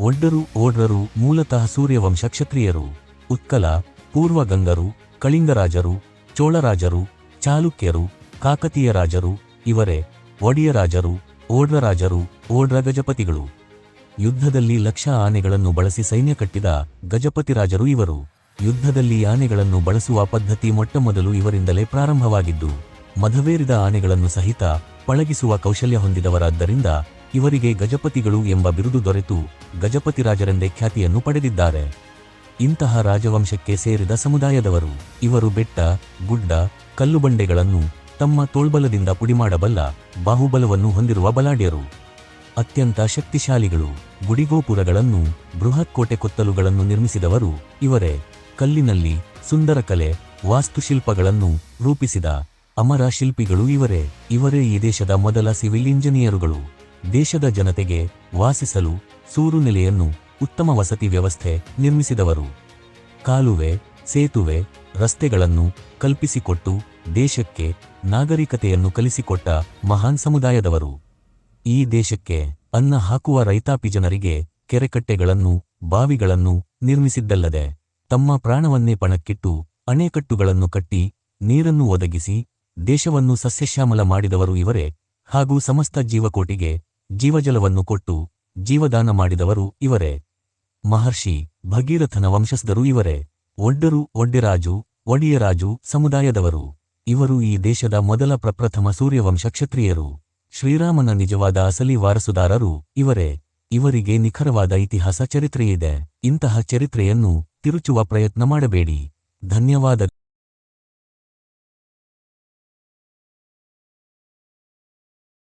ಒಡ್ಡರು ಓಡ್ರರು ಮೂಲತಃ ಸೂರ್ಯವಂಶ ಕ್ಷತ್ರಿಯರು. ಉತ್ಕಲ ಪೂರ್ವ ಗಂಗರು ಕಳಿಂಗರಾಜರು, ಚೋಳರಾಜರು, ಚಾಲುಕ್ಯರು ಕಾಕತೀಯ ರಾಜರು ಇವರೇ ಒಡಿಯರಾಜರು, ಓಡ್ರರಾಜರು ಓಡ್ರ ಗಜಪತಿಗಳು ಯುದ್ಧದಲ್ಲಿ ಲಕ್ಷ ಆನೆಗಳನ್ನು ಬಳಸಿ ಸೈನ್ಯ ಕಟ್ಟಿದ ಗಜಪತಿ ರಾಜರು ಇವರು. ಯುದ್ಧದಲ್ಲಿ ಆನೆಗಳನ್ನು ಬಳಸುವ ಪದ್ಧತಿ ಮೊಟ್ಟಮೊದಲು ಇವರಿಂದಲೇ ಪ್ರಾರಂಭವಾಗಿದ್ದು ಮಧವೇರಿದ ಆನೆಗಳನ್ನು ಸಹಿತ ಪಳಗಿಸುವ ಕೌಶಲ್ಯ ಹೊಂದಿದವರಾದ್ದರಿಂದ ಇವರಿಗೆ ಗಜಪತಿಗಳು ಎಂಬ ಬಿರುದು ದೊರೆತು ಗಜಪತಿ ರಾಜರೆಂದೇ ಖ್ಯಾತಿಯನ್ನು ಪಡೆದಿದ್ದಾರೆ. ಇಂತಹ ರಾಜವಂಶಕ್ಕೆ ಸೇರಿದ ಸಮುದಾಯದವರು ಇವರು ಬೆಟ್ಟ, ಗುಡ್ಡ, ಕಲ್ಲುಬಂಡೆಗಳನ್ನು ತಮ್ಮ ತೋಳ್ಬಲದಿಂದ ಪುಡಿಮಾಡಬಲ್ಲ ಬಾಹುಬಲವನ್ನು ಹೊಂದಿರುವ ಬಲಾಢ್ಯರು. ಅತ್ಯಂತ ಶಕ್ತಿಶಾಲಿಗಳು ಗುಡಿಗೋಪುರಗಳನ್ನು, ಬೃಹತ್ ಕೋಟೆ ಕೊತ್ತಲುಗಳನ್ನು ನಿರ್ಮಿಸಿದವರು ಇವರೇ. ಕಲ್ಲಿನಲ್ಲಿ ಸುಂದರ ಕಲೆ ವಾಸ್ತುಶಿಲ್ಪಗಳನ್ನು ರೂಪಿಸಿದ ಅಮರ ಶಿಲ್ಪಿಗಳು ಇವರೇ. ಇವರೇ ಈ ದೇಶದ ಮೊದಲ ಸಿವಿಲ್ ಇಂಜಿನಿಯರುಗಳು. ದೇಶದ ಜನತೆಗೆ ವಾಸಿಸಲು ಸೂರು ನೆಲೆಯನ್ನು ಉತ್ತಮ ವಸತಿ ವ್ಯವಸ್ಥೆ ನಿರ್ಮಿಸಿದವರು. ಕಾಲುವೆ, ಸೇತುವೆ, ರಸ್ತೆಗಳನ್ನು ಕಲ್ಪಿಸಿಕೊಟ್ಟು ದೇಶಕ್ಕೆ ನಾಗರಿಕತೆಯನ್ನು ಕಲಿಸಿಕೊಟ್ಟ ಮಹಾನ್ ಸಮುದಾಯದವರು. ಈ ದೇಶಕ್ಕೆ ಅನ್ನ ಹಾಕುವ ರೈತಾಪಿ ಜನರಿಗೆ ಕೆರೆಕಟ್ಟೆಗಳನ್ನು, ಬಾವಿಗಳನ್ನು ನಿರ್ಮಿಸಿದ್ದಲ್ಲದೆ ತಮ್ಮ ಪ್ರಾಣವನ್ನೇ ಪಣಕ್ಕಿಟ್ಟು ಅಣೆಕಟ್ಟುಗಳನ್ನು ಕಟ್ಟಿ ನೀರನ್ನು ಒದಗಿಸಿ ದೇಶವನ್ನು ಸಸ್ಯಶ್ಯಾಮಲ ಮಾಡಿದವರು ಇವರೇ. ಹಾಗೂ ಸಮಸ್ತ ಜೀವಕೋಟಿಗೆ ಜೀವಜಲವನ್ನು ಕೊಟ್ಟು ಜೀವದಾನ ಮಾಡಿದವರು ಇವರೇ. ಮಹರ್ಷಿ ಭಗೀರಥನ ವಂಶಸ್ಥರು ಇವರೇ. ಒಡ್ಡರು ಒಡ್ಡೆರಾಜು, ಒಡಿಯರಾಜು ಸಮುದಾಯದವರು. ಇವರು ಈ ದೇಶದ ಮೊದಲ ಪ್ರಪ್ರಥಮ ಸೂರ್ಯವಂಶ ಕ್ಷತ್ರಿಯರು. ಶ್ರೀರಾಮನ ನಿಜವಾದ ಅಸಲಿ ವಾರಸುದಾರರು ಇವರೇ. ಇವರಿಗೆ ನಿಖರವಾದ ಇತಿಹಾಸ ಚರಿತ್ರೆಯಿದೆ. ಇಂತಹ ಚರಿತ್ರೆಯನ್ನು ತಿರುಚುವ ಪ್ರಯತ್ನ ಮಾಡಬೇಡಿ. ಧನ್ಯವಾದ.